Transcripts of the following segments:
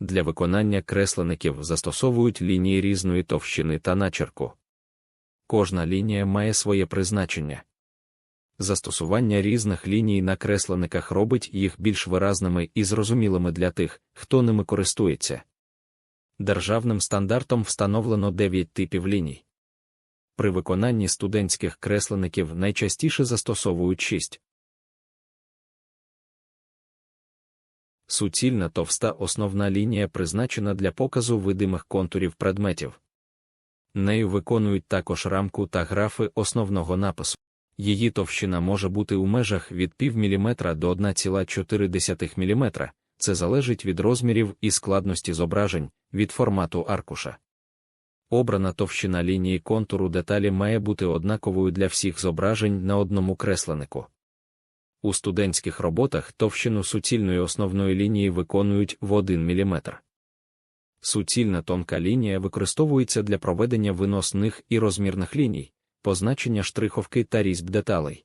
Для виконання креслеників застосовують лінії різної товщини та начерку. Кожна лінія має своє призначення. Застосування різних ліній на креслениках робить їх більш виразними і зрозумілими для тих, хто ними користується. Державним стандартом встановлено 9 типів ліній. При виконанні студентських креслеників найчастіше застосовують 6. Суцільна товста основна лінія призначена для показу видимих контурів предметів. Нею виконують також рамку та графи основного напису. Її товщина може бути у межах від пів міліметра до 1,4 мм, це залежить від розмірів і складності зображень, від формату аркуша. Обрана товщина лінії контуру деталі має бути однаковою для всіх зображень на одному кресленику. У студентських роботах товщину суцільної основної лінії виконують в 1 мм. Суцільна тонка лінія використовується для проведення виносних і розмірних ліній, позначення штриховки та різьб деталей.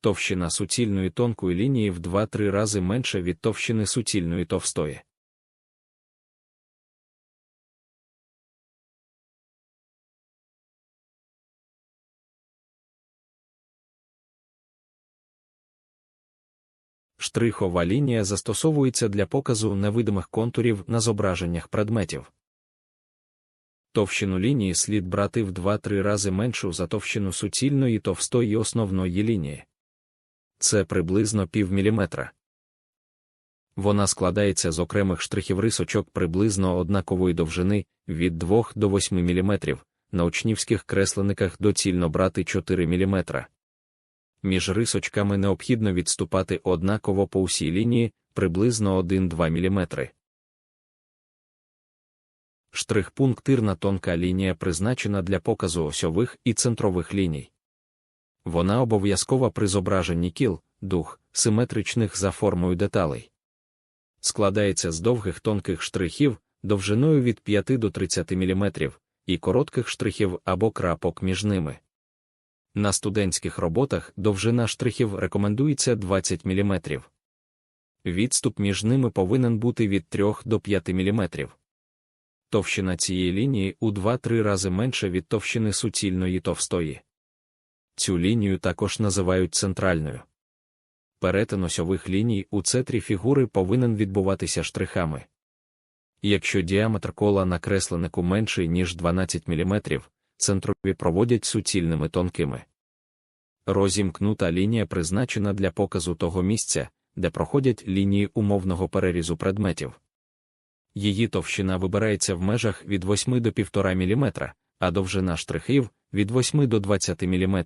Товщина суцільної тонкої лінії в 2-3 рази менша від товщини суцільної товстої. Штрихова лінія застосовується для показу невидимих контурів на зображеннях предметів. Товщину лінії слід брати в 2-3 рази меншу за товщину суцільної товстої основної лінії. Це приблизно пів міліметра. Вона складається з окремих штрихів рисочок приблизно однакової довжини від 2 до 8 мм, на учнівських креслениках доцільно брати 4 мм. Між рисочками необхідно відступати однаково по усій лінії приблизно 1-2 мм. Штрих-пунктирна тонка лінія призначена для показу осьових і центрових ліній. Вона обов'язкова при зображенні кіл, дух, симетричних за формою деталей. Складається з довгих тонких штрихів довжиною від 5 до 30 мм, і коротких штрихів або крапок між ними. На студентських роботах довжина штрихів рекомендується 20 мм. Відступ між ними повинен бути від 3 до 5 мм. Товщина цієї лінії у 2-3 рази менша від товщини суцільної товстої. Цю лінію також називають центральною. Перетин осьових ліній у центрі фігури повинен відбуватися штрихами. Якщо діаметр кола на кресленику менший, ніж 12 мм, центрові проводять суцільними тонкими. Розімкнута лінія призначена для показу того місця, де проходять лінії умовного перерізу предметів. Її товщина вибирається в межах від 8 до 1,5 мм, а довжина штрихів від 8 до 20 мм.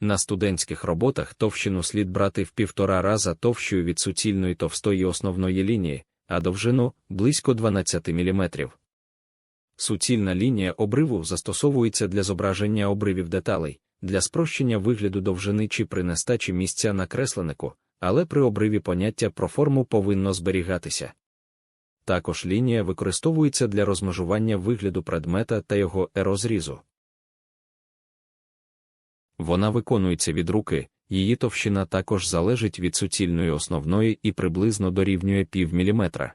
На студентських роботах товщину слід брати в півтора раза товщою від суцільної товстої основної лінії, а довжину близько 12 мм. Суцільна лінія обриву застосовується для зображення обривів деталей, для спрощення вигляду довжини чи при нестачі місця на кресленику, але при обриві поняття про форму повинно зберігатися. Також лінія використовується для розмежування вигляду предмета та його ерозрізу. Вона виконується від руки, її товщина також залежить від суцільної основної і приблизно дорівнює пів міліметра.